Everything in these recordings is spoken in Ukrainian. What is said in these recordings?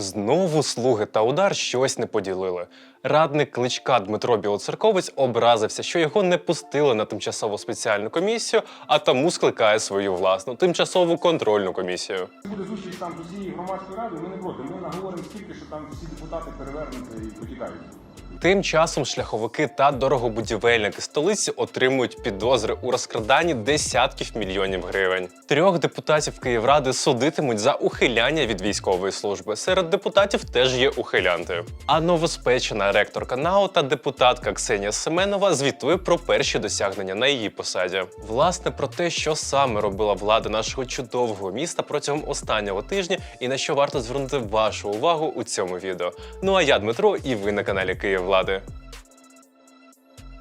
Знову слуги та удар щось не поділили. Радник кличка Дмитро Білоцерковець образився, що його не пустили на тимчасову спеціальну комісію, а тому скликає свою власну тимчасову контрольну комісію. Буде зустріч там з усією громадською радою, ми не проти. Ми наговоримо стільки, що там всі депутати перевернуться і потікають. Тим часом шляховики та дорогобудівельники столиці отримують підозри у розкраданні десятків мільйонів гривень. Трьох депутатів Київради судитимуть за ухиляння від військової служби. Серед депутатів теж є ухилянти. А новоспечена ректорка НАУ та депутатка Ксенія Семенова звітує про перші досягнення на її посаді. Власне про те, що саме робила влада нашого чудового міста протягом останнього тижня, і на що варто звернути вашу увагу у цьому відео. Ну а я Дмитро, і ви на каналі Київвлади.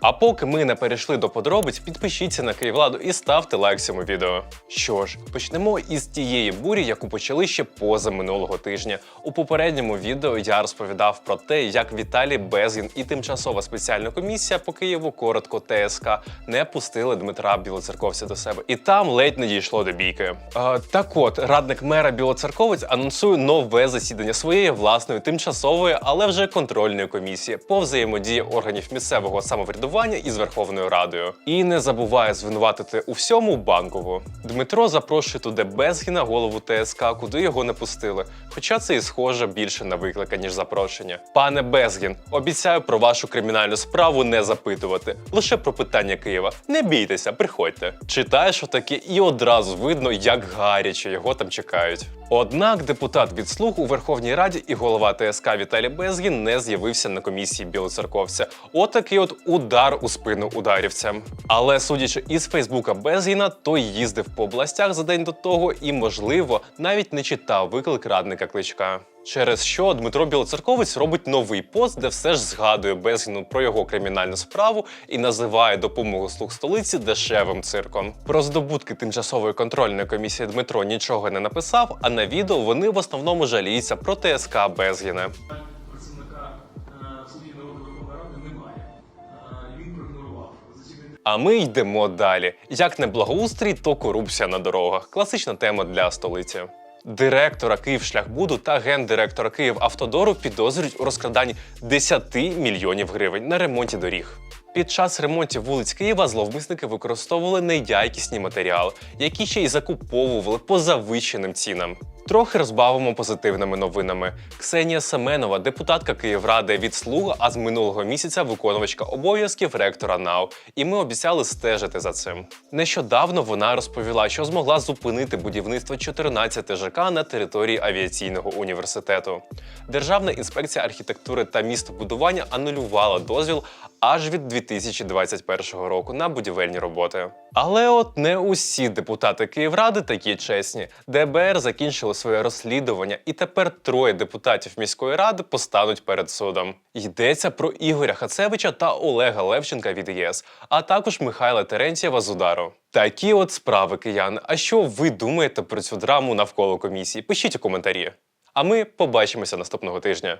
А поки ми не перейшли до подробиць, підпишіться на Київладу і ставте лайк цьому відео. Що ж, почнемо із тієї бурі, яку почали ще поза минулого тижня. У попередньому відео я розповідав про те, як Віталій Безгін і тимчасова спеціальна комісія по Києву коротко ТСК не пустили Дмитра Білоцерковця до себе, і там ледь не дійшло до бійки. Е, так от, радник мера Білоцерковець анонсує нове засідання своєї власної тимчасової, але вже контрольної комісії по взаємодії органів місцевого самоврядування із Верховною Радою. І не забуває звинуватити у всьому банкову. Дмитро запрошує туди Безгіна, голову ТСК, куди його не пустили. Хоча це і схоже більше на виклика, ніж запрошення. Пане Безгін, обіцяю про вашу кримінальну справу не запитувати. Лише про питання Києва. Не бійтеся, приходьте. Читаєш отаке, і одразу видно, як гаряче його там чекають. Однак депутат від слуг у Верховній Раді і голова ТСК Віталій Безгін не з'явився на комісії Білоцерковця. Отакий от удар у спину ударівцям. Але судячи із Фейсбука Безгіна, той їздив по областях за день до того і, можливо, навіть не читав виклик радника кличка. Через що Дмитро Білоцерковець робить новий пост, де все ж згадує Безгіну про його кримінальну справу і називає допомогу слуг столиці дешевим цирком. Про здобутки тимчасової контрольної комісії Дмитро нічого не написав, а на відео вони в основному жаліються про ТСК Безгіна. А ми йдемо далі. Як не благоустрій, то корупція на дорогах. Класична тема для столиці. Директора Київшляхбуду та гендиректора Київавтодору підозрюють у розкраданні 10 мільйонів гривень на ремонті доріг. Під час ремонтів вулиць Києва зловмисники використовували неякісні матеріали, які ще й закуповували по завищеним цінам. Трохи розбавимо позитивними новинами. Ксенія Семенова, депутатка Київради від «Слуга», а з минулого місяця виконувачка обов'язків ректора НАУ. І ми обіцяли стежити за цим. Нещодавно вона розповіла, що змогла зупинити будівництво 14 ЖК на території авіаційного університету. Державна інспекція архітектури та містобудування анулювала дозвіл аж від 2021 року на будівельні роботи. Але от не усі депутати Київради такі чесні. ДБР закінчило своє розслідування, і тепер троє депутатів міської ради постануть перед судом. Йдеться про Ігоря Хацевича та Олега Левченка від ЄС, а також Михайла Терентьєва з удару. Такі от справи кияни. А що ви думаєте про цю драму навколо комісії? Пишіть у коментарі. А ми побачимося наступного тижня.